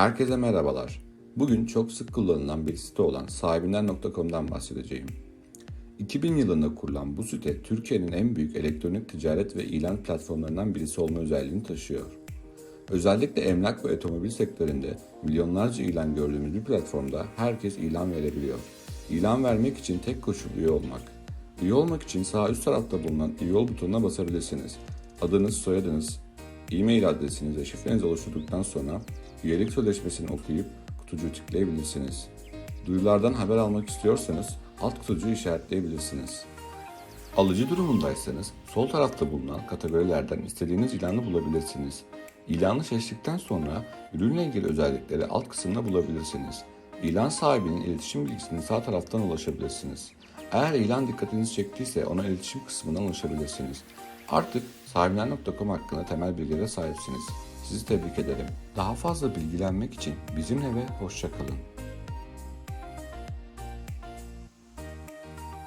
Herkese merhabalar. Bugün çok sık kullanılan bir site olan sahibinden.com'dan bahsedeceğim. 2000 yılında kurulan bu site Türkiye'nin en büyük elektronik ticaret ve ilan platformlarından birisi olma özelliğini taşıyor. Özellikle emlak ve otomobil sektöründe milyonlarca ilan gördüğümüz bir platformda herkes ilan verebiliyor. İlan vermek için tek koşul üye olmak. Üye olmak için sağ üst tarafta bulunan üye ol butonuna basabilirsiniz. Adınız, soyadınız, e-mail adresiniz ve şifrenizi oluşturduktan sonra üyelik sözleşmesini okuyup kutucuğu tıklayabilirsiniz. Duyurulardan haber almak istiyorsanız alt kutucuğu işaretleyebilirsiniz. Alıcı durumundaysanız sol tarafta bulunan kategorilerden istediğiniz ilanı bulabilirsiniz. İlanı seçtikten sonra ürünle ilgili özellikleri alt kısımda bulabilirsiniz. İlan sahibinin iletişim bilgisine sağ taraftan ulaşabilirsiniz. Eğer ilan dikkatinizi çektiyse ona iletişim kısmından ulaşabilirsiniz. Artık sahibinden.com hakkında temel bilgilere sahipsiniz. Sizi tebrik ederim. Daha fazla bilgilenmek için bizimle ve hoşçakalın.